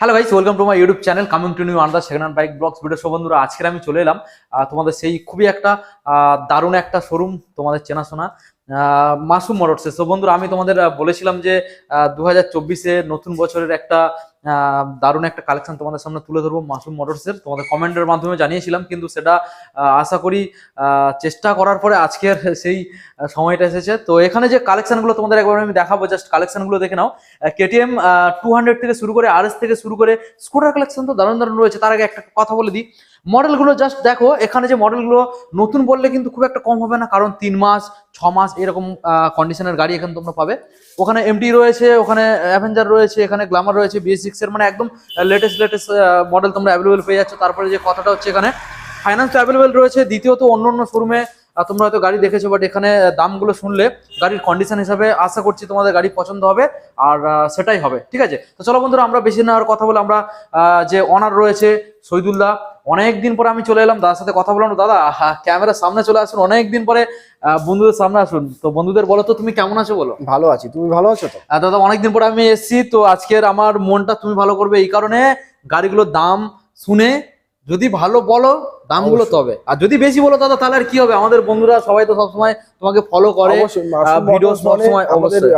Hello guys welcome to my YouTube channel coming to new under second hand bike blogs video সব আজকের আমি চলে এলাম তোমাদের সেই খুবই একটা দারুণ একটা শোরুম তোমাদের চেনাশোনা মাসুম মোটরসে। সো আমি তোমাদের বলেছিলাম যে দু হাজার নতুন বছরের একটা দারুণ একটা কালেকশন তোমাদের সামনে তুলে ধরবো মাসুম মোটরসের তোমাদের কমেন্টের মাধ্যমে জানিয়েছিলাম, কিন্তু সেটা আশা করি চেষ্টা করার পরে আজকের সেই সময়টা এসেছে। তো এখানে যে কালেকশনগুলো তোমাদের একবার আমি দেখাবো জাস্ট কালেকশনগুলো দেখে নাও। কেটিএম টু হান্ড্রেড থেকে শুরু করে আর থেকে শুরু করে স্কুটার কালেকশন তো দারুণ দারুণ রয়েছে। তার আগে একটা কথা বলে দিই। মডেলগুলো জাস্ট দেখো, এখানে যে মডেলগুলো নতুন বললে কিন্তু খুব একটা কম হবে না, কারণ তিন মাস, ছ মাস এরকম কন্ডিশনের গাড়ি এখানে তোমরা পাবে। ওখানে এমটি রয়েছে, ওখানে অ্যাভেঞ্জার রয়েছে, এখানে গ্ল্যামার রয়েছে বিএস সিক্স এর মানে একদম লেটেস্ট লেটেস্ট মডেল তোমরা অ্যাভেলেবেল পেয়ে যাচ্ছ। তারপরে যে কথাটা হচ্ছে এখানে ফাইন্যান্স তো অ্যাভেলেবেল রয়েছে, দ্বিতীয়ত অন্য অন্য শোরুমে তোমরা হয়তো গাড়ি দেখেছ বাট এখানে দামগুলো শুনলে গাড়ির কন্ডিশন হিসাবে আশা করছি তোমাদের গাড়ি পছন্দ হবে, আর সেটাই হবে, ঠিক আছে? তো চলো বন্ধুরা, আমরা বেশি নেওয়ার কথা বলে আমরা যে অনার রয়েছে শহীদুল্লাহ অনেক দিন পরে আমি চলে এলাম দাদার সাথে কথা বললাম দাদা ক্যামেরার সামনে চলে আসুন অনেকদিন পরে বন্ধুদের সামনে আসুন। তো বন্ধুদের বলো তো তুমি কেমন আছো বলো? ভালো আছি তুমি ভালো আছো তো? দাদা অনেকদিন পরে আমি এসেছি তো আজকের আমার মনটা তুমি ভালো করবে এই কারণে গাড়িগুলোর দাম শুনে যদি ভালো বলো দামগুলো তবে। আর যদি বেশি বলো দাদা তাহলে আর কি হবে? আমাদের বন্ধুরা সবাই তো সবসময় তোমাকে ফলো করে ভিডিও সবসময় অবশ্যই।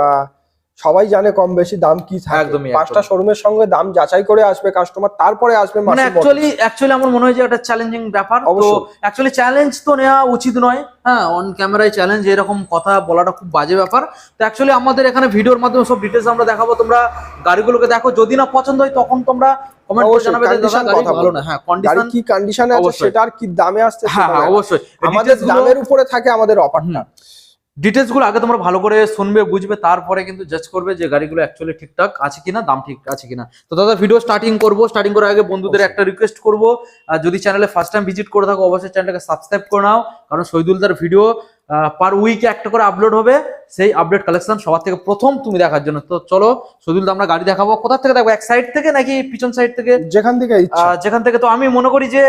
সবাই জানে কম বেশি দাম কি থাকে। একদমই, পাঁচটা শোরুমের সঙ্গে দাম যাচাই করে আসবে কাস্টমার তারপরে আসবে মানে অ্যাকচুয়ালি অ্যাকচুয়ালি আমার মনে হয় যে একটা চ্যালেঞ্জিং ব্যাপার। তো। অ্যাকচুয়ালি চ্যালেঞ্জ তো নেওয়া উচিত নয়। হ্যাঁ অন ক্যামেরায় চ্যালেঞ্জ এরকম কথা বলাটা খুব বাজে ব্যাপার। তো অ্যাকচুয়ালি আমাদের এখানে ভিডিওর মাধ্যমে সব ডিটেলস আমরা দেখাবো। তোমরা গাড়িগুলোকে দেখো। যদি না পছন্দ হয় তখন তোমরা কমেন্ট করে অবশ্যই, জানাবে যে দাদা condition গাড়ি ভালো না। হ্যাঁ কন্ডিশন কি কন্ডিশনে আছে অবশ্যই। সেটা আর কি দামে আসছে হ্যাঁ হ্যাঁ অবশ্যই। আমাদের দামের উপরে থাকে আমাদের অফারটা ডিটেলসগুলো আগে তোমরা ভালো করে শুনবে বুঝবে তারপরে কিন্তু জাজ করবে যে গাড়িগুলো অ্যাকচুয়ালি ঠিকঠাক আছে কিনা দাম ঠিক আছে কিনা। তো দাদা ভিডিও স্টার্টিং করব স্টার্টিং করার আগে বন্ধুদের একটা রিকোয়েস্ট করব। যদি চ্যানেলে ফার্স্ট টাইম ভিজিট করে থাকো অবশ্যই চ্যানেলটাকে সাবস্ক্রাইব করে নাও। কারণ শহীদুলদার ভিডিও পার উইকে একটা করে আপলোড হবে। সেই আপডেট কালেকশন সবার থেকে প্রথম তুমি দেখার জন্য। তো চলো শহীদুল আমরা গাড়ি দেখাবো। কোথা থেকে দেখব? এক সাইড থেকে নাকি পিছন সাইড থেকে? যেখান থেকে যেখান থেকে তো আমি মনে করি যে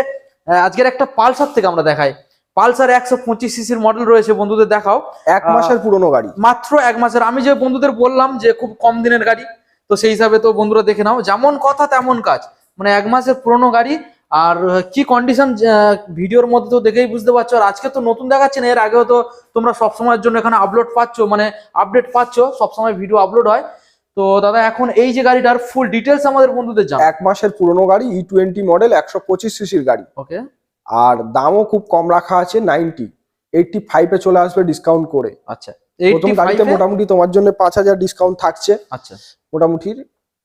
আজকের একটা পালসার থেকে আমরা দেখাই। পালসার একশো পঁচিশ সিসির মডেল রয়েছে বন্ধুদের দেখাও। এক মাসের পুরনো গাড়ি। মাত্র এক মাসের। আমি যে বন্ধুদের বললাম যে খুব কম দিনের গাড়ি তো সেই হিসাবে তো বন্ধুরা দেখে নাও যেমন কথা তেমন কাজ। মানে এক মাসের পুরনো গাড়ি আর কি কন্ডিশন ভিডিওর মধ্যে তো দেখেই বুঝতে পারছ। আর আজকে তো নতুন দেখাচ্ছে না এর আগেও তো তোমরা সবসময়ের জন্য এখানে আপলোড পাচ্ছ মানে আপডেট পাচ্ছ সবসময় ভিডিও আপলোড হয়। তো দাদা এখন এই যে গাড়িটার ফুল ডিটেলস আমাদের বন্ধুদের জানো এক মাসের পুরনো গাড়ি ই টোয়েন্টি মডেল একশো পঁচিশ সিসির গাড়ি। ওকে আর দামও খুব কম রাখা আছে নাইনটি এইটটি ফাইভে চলে আসবে ডিসকাউন্ট করে। আচ্ছা প্রথম 85 গাড়িতে মোটামুটি তোমার জন্য পাঁচ হাজার ডিসকাউন্ট থাকছে। আচ্ছা। মোটামুটি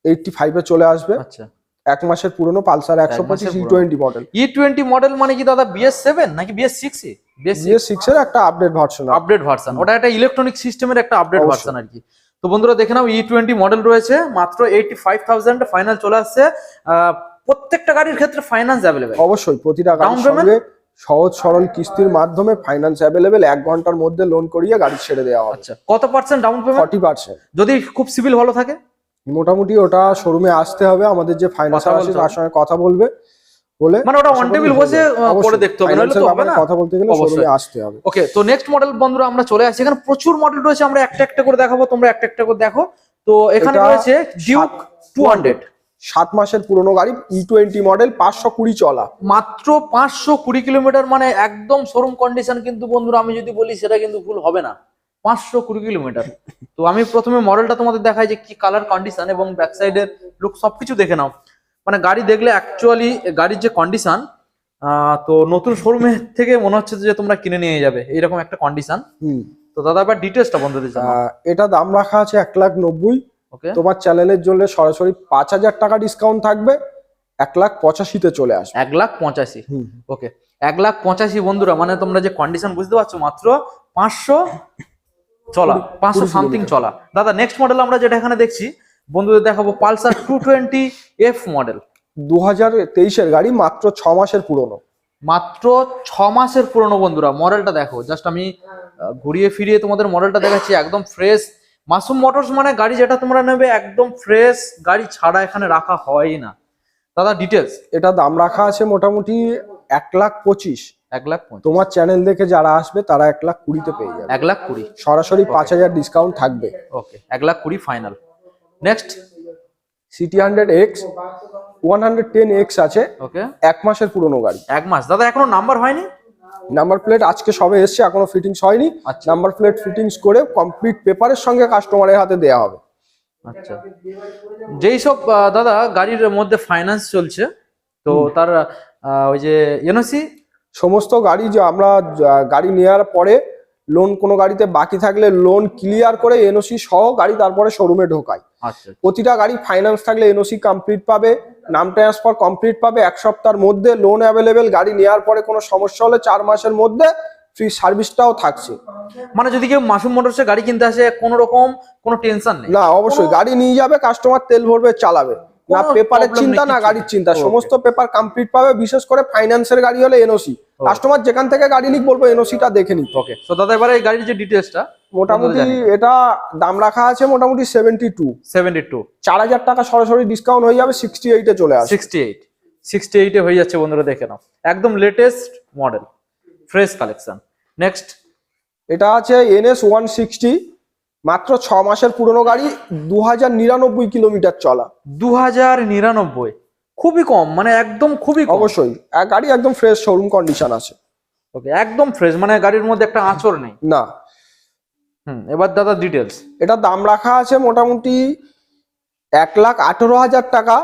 এইটটি ফাইভে চলে আসবে। আচ্ছা। এক মাসের পুরনো পালসার একশো পঁচিশ E twenty model E twenty model মানে কি দাদা বিএস সেভেন নাকি বিএস সিক্স বিএস জিএ সিক্স এর একটা আপডেট ভার্সন আপডেট ভার্সন ওটা একটা ইলেকট্রনিক সিস্টেমের একটা আপডেট। ভার্সন আর কি। তো বন্ধুরা দেখে নাও ই টোয়েন্টি মডেল রয়েছে মাত্র এইটি ফাইভ থাউজেন্ড ফাইনাল চলে আসছে। আহ, প্রত্যেকটা গাড়ির ক্ষেত্রে ফাইন্যান্স অ্যাভেলেবেল অবশ্যই প্রতিটা গাড়ির সঙ্গে সহজ সরল কিস্তির মাধ্যমে ফাইন্যান্স অ্যাভেলেবেল এক ঘণ্টার মধ্যে লোন করিয়ে গাড়ি ছেড়ে দেওয়া হবে। আচ্ছা কত percent down payment forty percent যদি খুব সিভিল ভালো থাকে? মোটামুটি ওটা শোরুমে আসতে হবে আমাদের যে ফাইন্যান্সার কথা আছে তার সঙ্গে কথা বলবে বলে মানে ওটা অন টেবিল বসে। করে দেখতে হবে নাহলে তো হবে না। কথা বলতে গেলে। শোরুমে আসতে হবে। ওকে তো নেক্সট মডেল বন্ধুরা আমরা চলে আসি। এখানে প্রচুর মডেল রয়েছে আমরা একটা একটা করে দেখাবো তোমরা একটা একটা করে দেখো। তো এখানে রয়েছে ডিউক টু হান্ড্রেড সাত মাসের পুরনো গাড়ি ই টোয়েন্টি মডেল পাঁচশো কুড়ি চলা। মাত্র পাঁচশো কুড়ি কিলোমিটার মানে একদম শোরুম কন্ডিশন কিন্তু বন্ধুরা আমি যদি বলি সেটা কিন্তু ভুল হবে না। পাঁচশো কুড়ি কিলোমিটার। তো আমি প্রথমে মডেলটা তোমাদের দেখাই যে কি কালার কন্ডিশন এবং ব্যাক সাইডের লুক সবকিছু দেখে নাও। মানে গাড়ি দেখলে অ্যাকচুয়ালি গাড়ির যে কন্ডিশন তো নতুন শোরুমে থেকে মনে হচ্ছে যে তোমরা কিনে নিয়ে যাবে। এরকম একটা কন্ডিশন তো দাদা এবার ডিটেলসটা বন্ধুদের আহ, এটা দাম রাখা আছে এক লাখ নব্বই। তোমার চ্যানেলের জন্য সরাসরি পাঁচ হাজার টাকা ডিসকাউন্ট থাকবে এক লাখ পঁচাশিতে চলে আসবে। এক লাখ পঁচাশি। ওকে এক লাখ পঁচাশি বন্ধুরা মানে তোমরা যে কন্ডিশন বুঝতে পারছ মাত্র পাঁচশো চলা পাঁচশো সামথিং চলা। দাদা নেক্সট মডেল আমরা যেটা এখানে দেখছি বন্ধুদের দেখাবো Pulsar two twenty F model দু হাজার তেইশের গাড়ি মাত্র ছ মাসের পুরনো। মাত্র ছ মাসের পুরনো বন্ধুরা মডেলটা দেখো। জাস্ট আমি ঘুরিয়ে ফিরিয়ে তোমাদের মডেলটা দেখাচ্ছি একদম ফ্রেশ মাসুম মোটরস মানে গাড়ি যেটা তোমরা নেবে একদম ফ্রেশ গাড়ি ছাড়া এখানে রাখা হয় না। দাদা ডিটেলস এটা দাম রাখা আছে মোটামুটি এক লাখ পঁচিশ। এক লাখ পঁচিশ। তোমার চ্যানেল দেখে যারা আসবে তারা এক লাখ কুড়িতে পেয়ে যাবে। এক লাখ কুড়ি। সরাসরি পাঁচ হাজার ডিসকাউন্ট থাকবে। ওকে এক লাখ কুড়ি final next CT hundred X one hundred ten X আছে। ওকে এক মাসের পুরনো গাড়ি। এক মাস। দাদা এখনও নাম্বার হয়নি? নাম্বার প্লেট আজকে সবে এসছে এখনও ফিটিংস হয়নি। নাম্বার প্লেট ফিটিংস করে কমপ্লিট পেপারের সঙ্গে কাস্টমারের হাতে দেয়া হবে। আচ্ছা। যেই সব দাদা গাড়ির মধ্যে ফাইন্যান্স চলছে তো তার ওই যে এনওসি সমস্ত গাড়ি যে আমরা গাড়ি নেওয়ার পরে লোন কোনো গাড়িতে বাকি থাকলে লোন ক্লিয়ার করে এনওসি সহ গাড়ি তারপরে শোরুমে ঢোকায়। আচ্ছা প্রতিটা গাড়ি ফাইন্যান্স থাকলে এনওসি কমপ্লিট পাবে নাম ট্রান্সফার কমপ্লিট পাবে এক সপ্তাহের মধ্যে লোন অ্যাভেলেবেল গাড়ি নেওয়ার পরে কোনো সমস্যা হলে চার মাসের মধ্যে ফ্রি সার্ভিসটাও থাকছে। মানে যদি কেউ মাসুম মোটরসে গাড়ি কিনতে আসে কোনো রকম কোনো টেনশন নেই। না অবশ্যই। গাড়ি নিয়ে যাবে কাস্টমার তেল ভরবে চালাবে। না পেপারের চিন্তা না গাড়ির চিন্তা। সমস্ত পেপার কমপ্লিট পাবে বিশেষ করে ফাইন্যান্সের গাড়ি হলে এনওসি কাস্টমার যেখান থেকে গাড়ি নিক বলব এনওসিটা দেখে নিতে ওকে তো দাদা এবারে এই গাড়ির যে ডিটেলসটা মোটামুটি এটা দাম রাখা আছে মোটামুটি সেভেন্টি টু সেভেন্টি টু চার হাজার টাকা সরাসরি ডিসকাউন্ট হয়ে যাবে সিক্সটি এইটে চলে আসবে। সিক্সটি এইট সিক্সটি এইটে হয়ে যাচ্ছে বন্ধুরা দেখে নাও। একদম latest model fresh collection next এটা আছে এনএস ওয়ান সিক্সটি মাত্র ছ মাসের পুরনো গাড়ি দু হাজার নিরানব্বই কিলোমিটার চলা। দু হাজার নিরানব্বই। খুবই কম মানে একদম খুবই অবশ্যই গাড়ি একদম ফ্রেশ শোরুম কন্ডিশন আছে। ওকে একদম ফ্রেশ মানে গাড়ির মধ্যে একটা আঁচড় নেই। না। হুম এবার দাদা ডিটেলস এটা দাম রাখা আছে মোটামুটি এক লাখ আঠেরো হাজার টাকা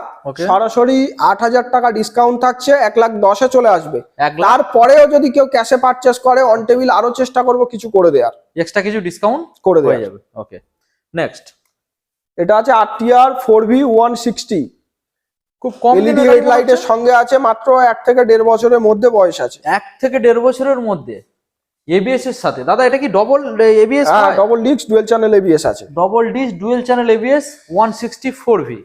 সরাসরি আট হাজার টাকা ডিসকাউন্ট থাকছে এক লাখ দশে চলে আসবে। তারপরেও যদি কেউ ক্যাশে পারচেস করে অন টেবিল আরও চেষ্টা করব কিছু করে দেওয়ার। এক্সট্রা কিছু ডিসকাউন্ট করে দেওয়া যাবে। ওকে নেক্সট এটা আছে RTR four V one sixty. খুব কম এলইডি দিনের গাড়ি হেড লাইটের সঙ্গে আছে মাত্র এক থেকে দেড় বছরের মধ্যে বয়স আছে। এক থেকে দেড় বছরের মধ্যে? এবিএস এর সাথে। দাদা এটা কি ডবল এবিএস হ্যাঁ double disc dual channel ABS আছে। Double disc dual channel ABS one sixty four V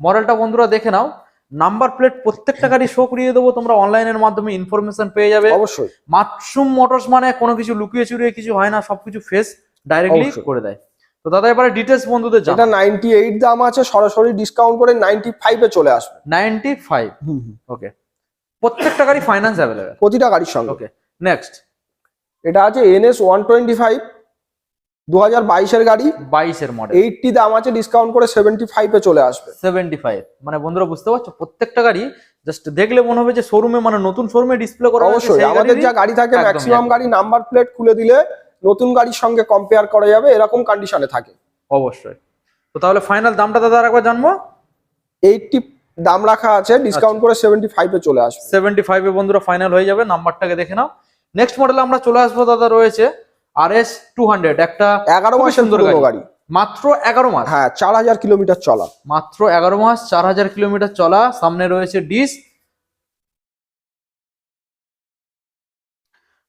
মডেলটা বন্ধুরা দেখে নাও। নাম্বার প্লেট প্রত্যেকটা গাড়ি শো করিয়ে দেবো তোমরা অনলাইনের মাধ্যমে ইনফরমেশন পেয়ে যাবে। অবশ্যই। মাশরুম মোটরস মানে কোনো কিছু লুকিয়ে চুরিয়ে কিছু হয় না সবকিছু ফেস ডাইরেক্টলি করে দেয়। তো দাদা এবারে ডিটেলস বন্ধুদের এটা জানা নাইনটি এইট দাম আছে সরাসরি ডিসকাউন্ট করে নাইনটি ফাইভে চলে আসবে। নাইনটি ফাইভ ওকে প্রত্যেকটা গাড়ি ফাইন্যান্স অ্যাভেলেবেল প্রতিটা গাড়ির সঙ্গে। ওকে নেক্সট এটা আছে এনএস ওয়ান টোয়েন্টি ফাইভ দু হাজার বাইশের গাড়ি। বাইশের মডেল এইটটি দাম আছে ডিসকাউন্ট করে সেভেন্টি ফাইভে চলে আসবে। সেভেন্টি ফাইভ মানে বন্ধুরা বুঝতে পারছ? প্রত্যেকটা গাড়ি জাস্ট দেখলে মনে হবে যে শোরুমে মানে নতুন শোরুমে ডিসপ্লে করা অবশ্যই আমাদের যা গাড়ি থাকে ম্যাক্সিমাম গাড়ি নাম্বার প্লেট খুলে দিলে নতুন গাড়ির সঙ্গে কম্পেয়ার করা যাবে এরকম কন্ডিশনে থাকে। অবশ্যই। তো তাহলে ফাইনাল দামটা দাদা আরেকবার জানব? এইটটি দাম রাখা আছে ডিসকাউন্ট করে সেভেন্টি ফাইভে চলে আসবে। সেভেন্টি ফাইভে বন্ধুরা ফাইনাল হয়ে যাবে নাম্বারটাকে দেখে নাও। নেক্সট মডেল আমরা চলে আসব দাদা রয়েছে আর এস টু হান্ড্রেড একটা এগারো মাসের সুন্দর গাড়ি। গাড়ি। মাত্র এগারো মাস। হ্যাঁ চার হাজার কিলোমিটার চলা। মাত্র এগারো মাস চার হাজার কিলোমিটার চলা। সামনে রয়েছে ডিস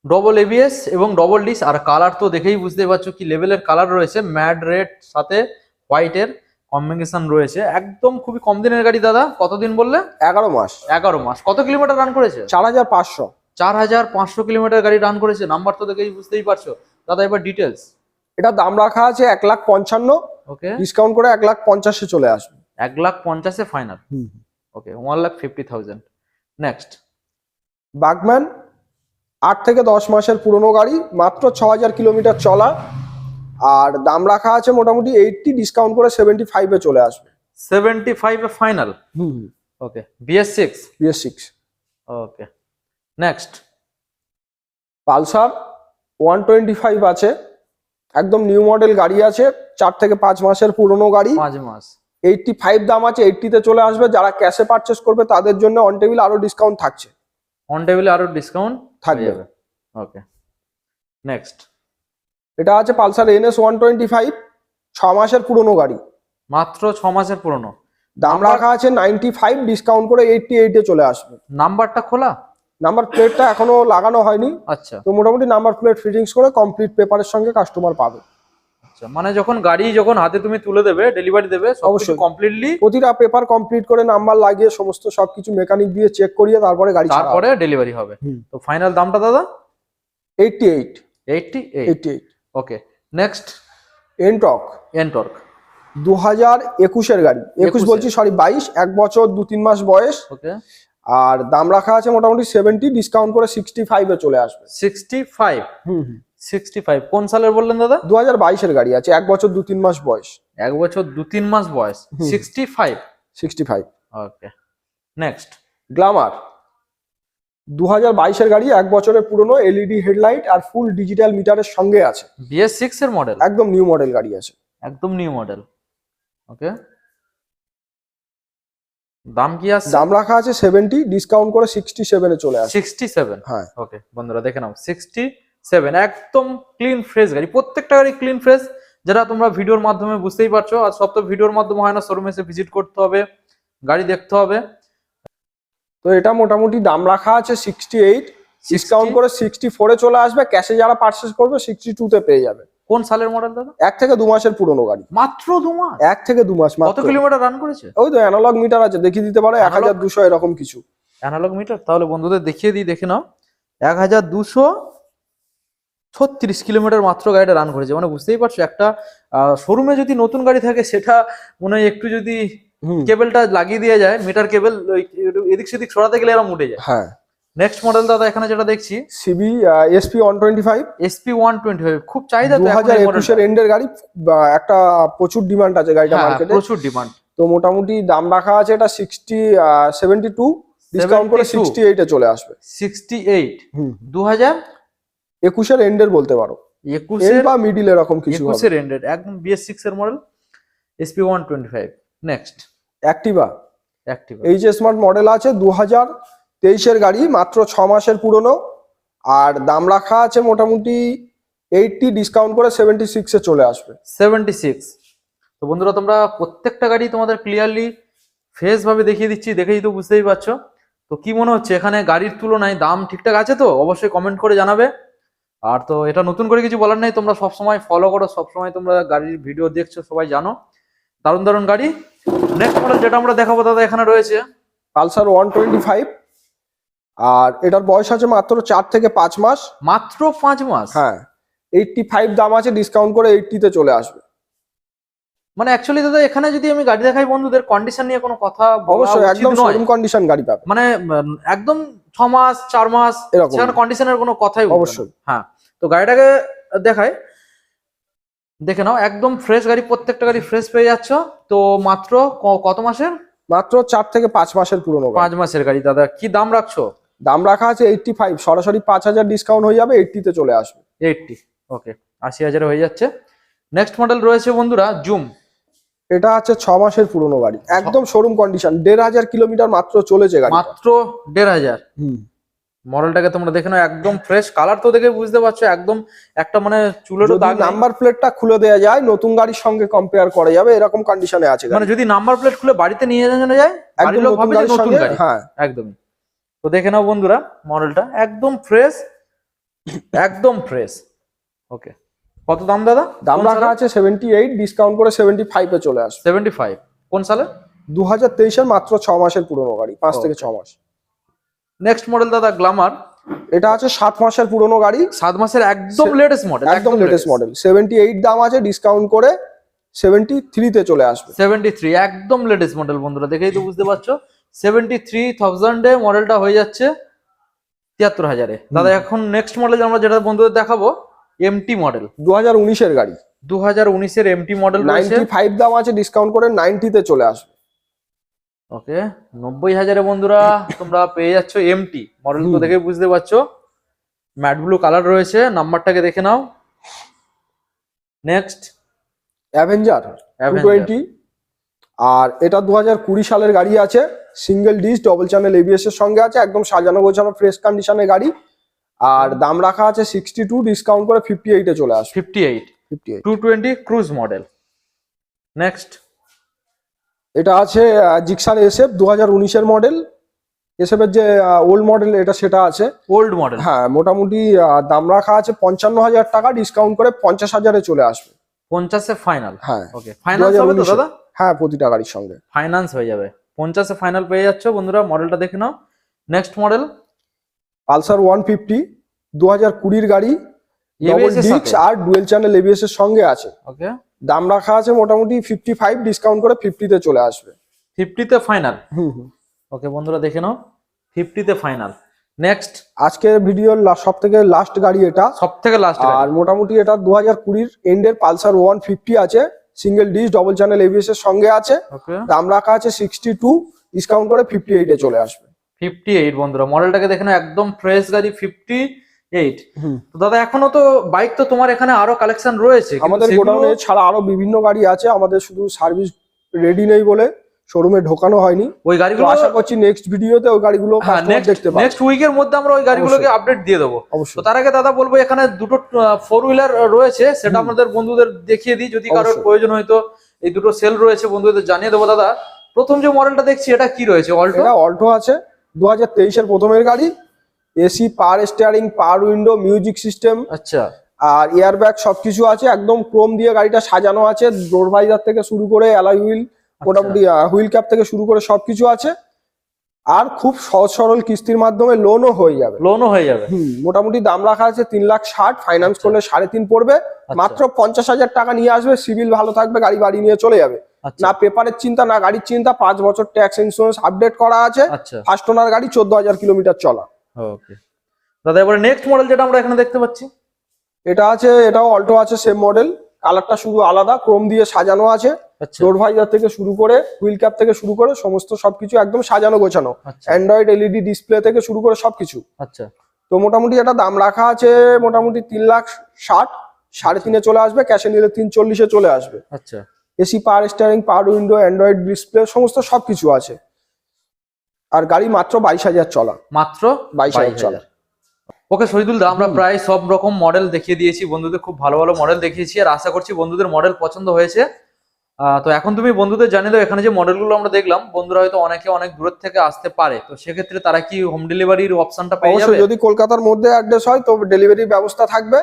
ডবল এবিএস এবং ডবল ডিস আর কালার তো দেখেই বুঝতে পারছ কি লেভেলের কালার রয়েছে। ম্যাড রেড সাথে হোয়াইটের কম্বিনেশন রয়েছে। একদম খুবই কম দিনের গাড়ি দাদা। কতদিন বললে? এগারো মাস। এগারো মাস। কত কিলোমিটার রান করেছে? চার হাজার পাঁচশো। চার হাজার পাঁচশো কিলোমিটার গাড়ি রান করেছে। নাম্বার তো দেখেই বুঝতেই পারছ। দাদা এবার ডিটেলস এটা দাম রাখা আছে এক লাখ পঞ্চান্ন। ওকে ডিসকাউন্ট করে এক লাখ পঞ্চাশে চলে আসবে। এক লাখ পঞ্চাশে final okay one lakh fifty thousand. Next Burgman আট থেকে দশ মাসের পুরনো গাড়ি মাত্র ছ হাজার কিলোমিটার চলা। আর দাম রাখা আছে মোটামুটি এইটটি ডিসকাউন্ট করে সেভেন্টি ফাইভে চলে আসবে। সেভেন্টি ফাইভে ফাইনাল হুম। Okay BS six BS six okay next Pulsar one twenty five আছে একদম নিউ মডেল গাড়ি আছে চার থেকে পাঁচ মাসের পুরনো গাড়ি। পাঁচ মাস। এইটটি ফাইভ দাম আছে এইটটিতে চলে আসবে যারা ক্যাশে পারচেস করবে তাদের জন্য অন টেবিল আরও ডিসকাউন্ট থাকছে। অন টেবিলে আরও ডিসকাউন্ট থাকবে। ওকে নেক্সট এটা আছে Pulsar NS one twenty five ছ মাসের পুরনো গাড়ি। মাত্র ছ মাসের পুরনো। দাম রাখা আছে নাইনটি ফাইভ ডিসকাউন্ট করে এইটটি এইটে চলে আসবে। নাম্বারটা খোলা? নাম্বার প্লেটটা এখনও লাগানো হয়নি। আচ্ছা। তো মোটামুটি নাম্বার প্লেট ফিটিংস করে কমপ্লিট পেপারের সঙ্গে কাস্টমার পাবে। আচ্ছা মানে যখন গাড়ি যখন হাতে তুমি তুলে দেবে ডেলিভারি দেবে অবশ্যই। কমপ্লিটলি প্রতিটা পেপার কমপ্লিট করে নাম্বার লাগিয়ে সমস্ত সবকিছু মেকানিক দিয়ে চেক করিয়ে তারপরে গাড়ি তারপরে ডেলিভারি হবে। তো ফাইনাল দামটা দাদা? Eighty eight eighty eight eighty eight okay next Ntorq NTorq দু হাজার একুশের গাড়ি। একুশ একুশের। বলছি সরি বাইশ। এক বছর দু তিন মাস বয়স। ওকে আর দাম রাখা আছে মোটামুটি সেভেন্টি ডিসকাউন্ট করে সিক্সটি ফাইভে চলে আসবে। সিক্সটি ফাইভ সিক্সটি ফাইভ কোন সালের বললেন দাদা? দু হাজার বাইশের গাড়ি আছে এক বছর দু তিন মাস বয়স। এক বছর দু তিন মাস বয়স। হুম। Sixty five sixty five okay next Glamour দু হাজার বাইশের গাড়ি এক বছরের পুরনো এলইডি হেডলাইট আর ফুল ডিজিটাল মিটারের সঙ্গে আছে। বিএস সিক্স এর মডেল একদম নিউ মডেল গাড়ি আছে। একদম নিউ মডেল ওকে দাম কি আছে? দাম রাখা আছে সেভেন্টি ডিসকাউন্ট করে সিক্সটি সেভেনে চলে আসে সিক্সটি সেভেন হ্যাঁ। ওকে বন্ধুরা দেখে নাও সিক্সটি সেভেন একদম ক্লিন ফ্রেশ গাড়ি। প্রত্যেকটা গাড়ি ক্লিন ফ্রেশ যেটা তোমরা ভিডিওর মাধ্যমে বুঝতেই পারছ। আর সব তো ভিডিওর মাধ্যমে হয় না শোরুমে এসে ভিজিট করতে হবে গাড়ি দেখতে হবে। তো এটা মোটামুটি দাম রাখা আছে সিক্সটি এইট ডিসকাউন্ট করে সিক্সটি ফোরে চলে আসবে। ক্যাশে যারা পার্চেস করবে সিক্সটি টুতে পেয়ে যাবে। কোন সালের মডেল দাদা? এক থেকে দু মাসের পুরনো গাড়ি। মাত্র দু মাস? এক থেকে দু মাস কত কিলোমিটার রান করেছে? ওই তো অ্যানালগ মিটার আছে দেখিয়ে দিতে পারে এক হাজার দুশো এরকম কিছু। অ্যানালগ মিটার তাহলে বন্ধুদের দেখিয়ে দিই দেখে নাও। এক হাজার দুশো ছত্রিশ কিলোমিটার মাত্র গাড়িটা রান করেছে। মানে বুঝতেই পারছ একটা শোরুমে যদি নতুন গাড়ি থাকে সেটা মনে হয় একটু যদি কেবলটা লাগিয়ে দিয়ে যায় মিটার কেবল এদিক সেদিক সরাতে গেলে এরকম উঠে যায়। হ্যাঁ। নেক্সট মডেল দাদা এখানে যেটা দেখছি CB SP one twenty five SP one twenty five খুব চাহিদা দু হাজার একুশের এন্ডের গাড়ি একটা প্রচুর ডিমান্ড আছে গাড়িটা হ্যাঁ, মার্কেটে প্রচুর ডিমান্ড তো মোটামুটি দাম রাখা আছে এটা সিক্সটি সেভেন্টি টু ডিসকাউন্ট করে 72 সিক্সটি এইটে চলে আসবে। সিক্সটি এইট দু হাজার একুশের এন্ডের বলতে পারো। একুশের বা মিডিল এরকম কিছু একুশের এন্ডেড একদম বিএস সিক্স এর model SP one twenty five next Activa active H smart model আছে দু হাজার তেইশের গাড়ি মাত্র ছ মাসের পুরনো। আর দাম রাখা আছে মোটামুটি এইটটি ডিসকাউন্ট করে সেভেন্টি সিক্সে চলে আসবে। সেভেন্টি সিক্স তো বন্ধুরা তোমরা প্রত্যেকটা গাড়ি তোমাদের ক্লিয়ারলি ফ্রেশ ভাবে দেখিয়ে দিচ্ছি দেখেই তো বুঝতেই পারছ। তো কি মনে হচ্ছে এখানে গাড়ির তুলনায় দাম ঠিকঠাক আছে তো? অবশ্যই কমেন্ট করে জানাবে। আর তো এটা নতুন করে কিছু বলার নেই তোমরা সবসময় ফলো করো সবসময় তোমরা গাড়ির ভিডিও দেখছ সবাই জানো। দারুণ দারুণ গাড়ি। নেক্সট মডেল যেটা আমরা দেখাবো দাদা এখানে রয়েছে। পালসার ওয়ান টোয়েন্টি ফাইভ আর এটার বয়স আছে মাত্র চার থেকে পাঁচ মাস। মাত্র পাঁচ মাস? হ্যাঁ এইটটি ফাইভ দাম আছে ডিসকাউন্ট করে এইটটিতে চলে আসবে। মানে অ্যাকচুয়ালি দাদা এখানে যদি আমি গাড়ি দেখাই বন্ধুদের কন্ডিশন নিয়ে কোনো কথা অবশ্যই একদম শোরুম কন্ডিশন গাড়ি পাবে। মানে একদম ছ মাস চার মাস এরকম। কন্ডিশনের কোনো কথাই অবশ্যই। হ্যাঁ তো গাড়িটাকে দেখাই। দেখে নাও একদম ফ্রেশ গাড়ি প্রত্যেকটা গাড়ি ফ্রেশ পেয়ে যাচ্ছ। তো মাত্র কত মাসের? মাত্র চার থেকে পাঁচ মাসের পুরনো পাঁচ মাসের গাড়ি দাদা। কি দাম রাখছো? দাম রাখা আছে এইটটি ফাইভ সরাসরি পাঁচ হাজার ডিসকাউন্ট হয়ে যাবে এইটটিতে চলে আসবে। এইটটি ওকে আশি হাজারে হয়ে যাচ্ছে। নেক্সট মডেল রয়েছে বন্ধুরা জুম এটা আছে ছ মাসের পুরনো গাড়ি একদম শোরুম কন্ডিশন দেড় হাজার কিলোমিটার মাত্র চলেছে গাড়ি মাত্র দেড় হাজার। হুম। মডেলটাকে তোমরা দেখে নাও একদম ফ্রেশ কালার তো দেখে বুঝতে পারছ একদম একটা মানে চুলেরও দাগ নাম্বার প্লেটটা খুলে দেওয়া যায় নতুন গাড়ির সঙ্গে কম্পেয়ার করা যাবে এরকম কন্ডিশনে আছে মানে যদি নাম্বার প্লেট খুলে বাড়িতে নিয়ে যাওয়া যায় একদম নতুন গাড়ি। হ্যাঁ। একদমই। তো দেখে নাও বন্ধুরা মডেলটা। একদম ফ্রেশ একদম ফ্রেশ ওকে কত দাম দাদা? দাম রাখা আছে সেভেন্টি এইট ডিসকাউন্ট করে সেভেন্টি ফাইভে চলে আসবে। সেভেন্টি ফাইভ কোন সালে? দু হাজার তেইশের মাত্র ছ মাসের পুরনো গাড়ি পাঁচ থেকে ছ মাস। নেক্সট মডেল দাদা গ্লামার এটা আছে সাত মাসের পুরনো গাড়ি। সাত মাসের একদম লেটেস্ট মডেল একদম লেটেস্ট মডেল সেভেন্টি এইট দাম আছে ডিসকাউন্ট করে সেভেন্টি থ্রিতে চলে আসবে। সেভেন্টি থ্রি একদম লেটেস্ট মডেল বন্ধুরা দেখেই তো বুঝতে পারছ। সেভেন্টি থ্রি থাউজেন্ডে মডেলটা হয়ে যাচ্ছে তিয়াত্তর হাজারে। দাদা এখন নেক্সট মডেল আমরা যেটা বন্ধুদের দেখাবো এমটি মডেল দু হাজার উনিশের গাড়ি। দু হাজার উনিশের এমটি মডেল নাইনটি ফাইভ দাম আছে ডিসকাউন্ট করে নাইনটিতে চলে আসবে। ওকে নব্বই হাজারে বন্ধুরা তোমরা পেয়ে যাচ্ছ এমটি মডেল তো দেখে বুঝতে পারছ। ম্যাট ব্লু কালার রয়েছে নাম্বারটাকে দেখে নাও। নেক্সট অ্যাভেঞ্জার টোয়েন্টি আর এটা দু হাজার কুড়ি সালের গাড়ি আছে single disc double channel ABS এর সঙ্গে আছে একদম সাজানো গোছানো ফ্রেশ কন্ডিশনের গাড়ি। আর দাম রাখা আছে সিক্সটি টু ডিসকাউন্ট করে ফিফটি এইটে চলে আসবে। Fifty eight fifty eight two twenty cruise model next এটা আছে জিক্সার এসএফ দু হাজার উনিশের মডেল এসএফের যে ওল্ড মডেল এটা সেটা আছে। ওল্ড মডেল হ্যাঁ মোটামুটি দাম রাখা আছে পঞ্চান্ন হাজার টাকা ডিসকাউন্ট করে পঞ্চাশ হাজারে চলে আসবে। পঞ্চাশে ফাইনাল হ্যাঁ। ওকে ফাইনান্স হবে তো দাদা? হ্যাঁ প্রতিটা গাড়ির সঙ্গে। ফাইনান্স হয়ে যাবে। পঞ্চাশে ফাইনাল পেয়ে যাচ্ছ বন্ধুরা মডেলটা দেখে নাও। Next model Pulsar one fifty দু হাজার কুড়ির গাড়ি আর ডুয়েল চ্যানেল এবিএস এর সঙ্গে আছে। ওকে দাম রাখা আছে মোটামুটি ফিফটি ফাইভ ডিসকাউন্ট করে ফিফটিতে চলে আসবে। ফিফটিতে ফাইনাল ওকে বন্ধুরা দেখে নাও। ফিফটিতে ফাইনাল নেক্সট আজকের ভিডিওর সব থেকে লাস্ট গাড়ি এটা। সব থেকে লাস্ট আর মোটামুটি এটা দু হাজার কুড়ির এন্ডের পালসার ওয়ান ফিফটি আছে। Single disc double channel ABS এর সঙ্গে আছে। দাম রাখা আছে সিক্সটি টু ডিসকাউন্ট করে ফিফটি এইট এ চলে আসবে। ফিফটি এইট বন্ধুরা মডেলটাকে দেখে নাও, একদম ফ্রেশ গাড়ি ফিফটি এইট। তো দাদা এখনও তো বাইক তো তোমার এখানে আরও কালেকশন রয়েছে আমাদের গোডাউনে ছাড়া আরও বিভিন্ন গাড়ি আছে আমাদের শুধু সার্ভিস রেডি নেই বলে। শোরুমে ঢোকানো হয়নি। ওই গাড়িগুলো আশা করছি নেক্সট ভিডিওতে ওই গাড়িগুলো হ্যাঁ নেক্সট দেখতে পাবে। নেক্সট উইকের মধ্যে আমরা ওই গাড়িগুলোকে আপডেট দিয়ে দেবো। তো তার আগে দাদা বলব এখানে দুটো ফোর হুইলার রয়েছে। সেটা আমাদের বন্ধুদের দেখিয়ে দিই। যদি কারোর। প্রয়োজন হয়তো এই দুটো সেল রয়েছে বন্ধুদের জানিয়ে দেবো। দাদা প্রথম যে মডেলটা দেখছি এটা কি রয়েছে? অল্টো এটা অল্টো আছে দু হাজার তেইশের প্রথমের গাড়ি। AC power steering power window music system আচ্ছা। আর এয়ার ব্যাগ সবকিছু আছে। একদম ক্রোম দিয়ে গাড়িটা সাজানো আছে। ডোর ভাইজার থেকে শুরু করে অ্যালাই হুইল মোটামুটি হুইল ক্যাপ থেকে শুরু করে সবকিছু আছে। আর খুব সহজ সরল কিস্তির মাধ্যমে লোনও হয়ে যাবে। লোনও হয়ে যাবে। মোটামুটি দাম রাখা আছে তিন লাখ ষাট ফাইন্যান্স করলে সাড়ে তিন পড়বে। আচ্ছা, মাত্র পঞ্চাশ হাজার টাকা নিয়ে আসবে সিভিল ভালো থাকবে গাড়ি বাড়ি নিয়ে চলে যাবে। আচ্ছা। না পেপারের চিন্তা না গাড়ির চিন্তা পাঁচ বছর ট্যাক্স ইন্স্যুরেন্স আপডেট করা আছে। আচ্ছা। ফার্স্ট ওনার গাড়ি চোদ্দ হাজার কিলোমিটার চলা। ওকে দাদা এবারে নেক্সট মডেল যেটা আমরা এখানে দেখতে পাচ্ছি? এটা আছে এটাও অল্টো আছে সেম মডেল কালারটা শুধু আলাদা ক্রোম দিয়ে সাজানো আছে। আচ্ছা। ডোর ভাইজার থেকে শুরু করে হুইল ক্যাপ থেকে শুরু করে সমস্ত সবকিছু একদম সাজানো গোছানো। আচ্ছা। অ্যান্ড্রয়েড এলইডি ডিসপ্লে থেকে শুরু করে সবকিছু। আচ্ছা। তো মোটামুটি এটা দাম রাখা আছে মোটামুটি তিন লাখ ষাট সাড়ে তিনে চলে আসবে ক্যাশে নিলে তিন চল্লিশে চলে আসবে। আচ্ছা। AC power steering power window Android display সমস্ত সবকিছু আছে। আর গাড়ি মাত্র বাইশ হাজার চলা। মাত্র বাইশ হাজার। চলা। ওকে শহীদুল দা আমরা প্রায় সব রকম মডেল দেখিয়ে দিয়েছি বন্ধুদের খুব ভালো ভালো মডেল দেখিয়েছি আর আশা করছি বন্ধুদের মডেল পছন্দ হয়েছে। তো এখন তুমি বন্ধুদের জানিয়ে দাও এখানে যে মডেলগুলো আমরা দেখলাম বন্ধুরা হয়তো অনেকে অনেক দূরের থেকে আসতে পারে। তো সেক্ষেত্রে তারা কি হোম ডেলিভারির অপশনটা পেয়ে যাবে? যদি কলকাতার মধ্যে অ্যাড্রেস হয় তো ডেলিভারির ব্যবস্থা থাকবে।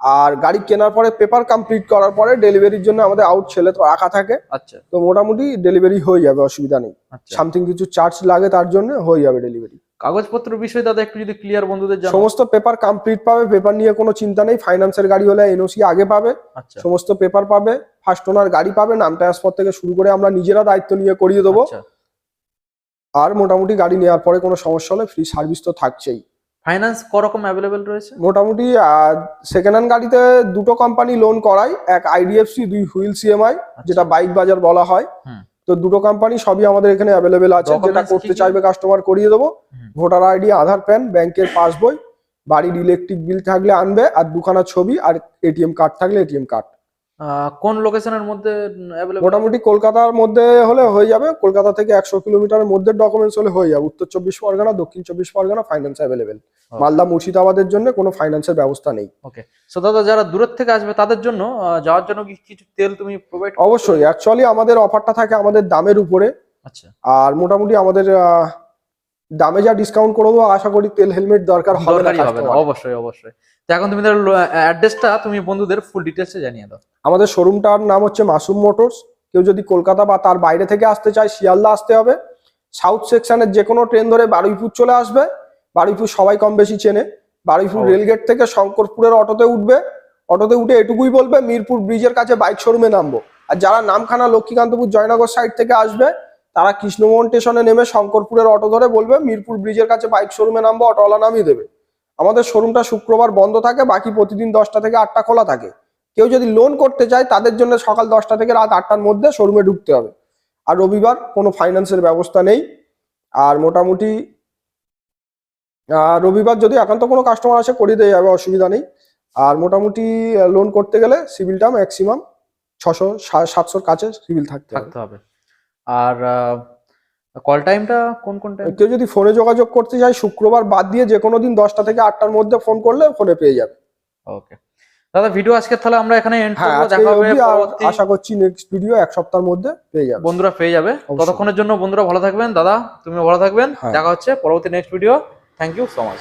আর গাড়ি কেনার পরে পেপার কমপ্লিট করার পরে ডেলিভারির জন্য আমাদের আউট ছেলে তো রাখা থাকে। আচ্ছা। তো মোটামুটি ডেলিভারি হয়ে যাবে অসুবিধা নেই। আচ্ছা। সামথিং কিছু চার্জ লাগে তার জন্য হয়ে যাবে ডেলিভারি কাগজপত্র বিষয়ে দাদা একটু যদি ক্লিয়ার বন্ধুদের জানো সমস্ত পেপার কমপ্লিট পাবে পেপার নিয়ে কোনো চিন্তা নেই ফাইন্যান্সের গাড়ি হলে এনওসি আগে পাবে আচ্ছা। সমস্ত পেপার পাবে ফার্স্ট ওনার গাড়ি পাবে নাম ট্রান্সফার থেকে শুরু করে আমরা নিজেরা দায়িত্ব নিয়ে করিয়ে দেবো। আচ্ছা। আর মোটামুটি গাড়ি নেওয়ার পরে কোনো সমস্যা হলে ফ্রি সার্ভিস তো থাকছেই। ফাইন্যান্স করকম অ্যাভেলেবেল রয়েছে? মোটামুটি সেকেন্ড হ্যান্ড গাড়িতে দুটো কোম্পানি লোন করায় এক আইডিএফসি দুই হুইল সিএমআই যেটা বাইক বাজার বলা হয়। তো দুটো কোম্পানি সবই আমাদের এখানে অ্যাভেলেবেল আছে। যেটা করতে চাইবে কাস্টমার করিয়ে দেবো। ভোটার আইডি আধার প্যান ব্যাংকের পাসবই বাড়ির ইলেকট্রিক বিল থাকলে আনবে আর দুখানা ছবি আর এটিএম কার্ড থাকলে এটিএম কার্ড কোন লোকেশনের মধ্যে মোটামুটি কলকাতার মধ্যে হলে হয়ে যাবে। কলকাতা থেকে একশো কিলোমিটারের মধ্যে ডকুমেন্টস হলে হয়ে যাবে। উত্তর চব্বিশ পরগনা দক্ষিণ চব্বিশ পরগনা ফাইন্যান্স অ্যাভেলেবেল মালদা মুর্শিদাবাদের জন্য কোনো ফাইন্যান্সের ব্যবস্থা নেই। ওকে সো দাদা যারা দূরের থেকে আসবে তাদের জন্য যাওয়ার জন্য কি কিছু তেল তুমি প্রোভাইড অবশ্যই। অ্যাকচুয়ালি আমাদের অফারটা থাকে আমাদের দামের উপরে। আচ্ছা। আর মোটামুটি আমাদের দামে যা ডিসকাউন্ট করে দেবো আশা করি তেল হেলমেট দরকার হবে না অবশ্যই অবশ্যই। তো এখন তুমি তার অ্যাড্রেসটা তুমি বন্ধুদের ফুল ডিটেলসে জানিয়ে দাও। আমাদের শোরুমটার নাম হচ্ছে মাসুম মোটরস। কেউ যদি কলকাতা বা তার বাইরে থেকে আসতে চায় শিয়ালদা আসতে হবে। সাউথ সেকশনের যে কোনো ট্রেন ধরে বারুইপুর চলে আসবে। বারুইপুর সবাই কম বেশি চেনে। বারুইপুর। রেলগেট থেকে শঙ্করপুরের অটোতে উঠবে। অটোতে উঠে এটুকুই বলবে মিরপুর ব্রিজের কাছে বাইক শোরুমে নামবো। আর যারা নামখানা লক্ষ্মীকান্তপুর জয়নগর সাইড থেকে আসবে তারা কৃষ্ণমোহন স্টেশনে নেমে শঙ্করপুরের অটো ধরে বলবে, মিরপুর ব্রিজের কাছে বাইক শোরুমে নামবো অটোওয়ালা নামিয়ে দেবে। আমাদের শোরুমটা শুক্রবার বন্ধ থাকে, বাকি প্রতিদিন দশটা থেকে আটটা খোলা থাকে। কেউ যদি লোন করতে চায়, তাদের জন্য সকাল দশটা থেকে রাত আটটার মধ্যে শোরুমে ঢুকতে হবে। আর রবিবার কোনো ফাইন্যান্সের ব্যবস্থা নেই। আর মোটামুটি রবিবার যদি একান্ত কোনো কাস্টমার আসে, করিয়ে দেওয়া যাবে, অসুবিধা নেই। আর মোটামুটি লোন করতে গেলে সিভিলটা ম্যাক্সিমাম ছশো, সাতশোর কাছে সিভিল থাকতে হবে। আর কল টাইমটা কোন কোন টাইম কেউ যদি ফোনে যোগাযোগ করতে চায় শুক্রবার বাদ দিয়ে যে কোনো দিন দশটা থেকে আটটার মধ্যে ফোন করলে ফোনে পেয়ে যাবে। ওকে দাদা ভিডিও আজকে তাহলে আমরা এখানে এন্ড হ্যাঁ করব দেখা হবে পরবর্তী আশা করছি নেক্সট ভিডিও এক সপ্তাহের মধ্যে পেয়ে যাবে। বন্ধুরা পেয়ে যাবে। ততক্ষণের জন্য বন্ধুরা ভালো থাকবেন। দাদা তুমিও ভালো থাকবেন। হ্যাঁ। দেখা হচ্ছে পরবর্তী next video thank you so much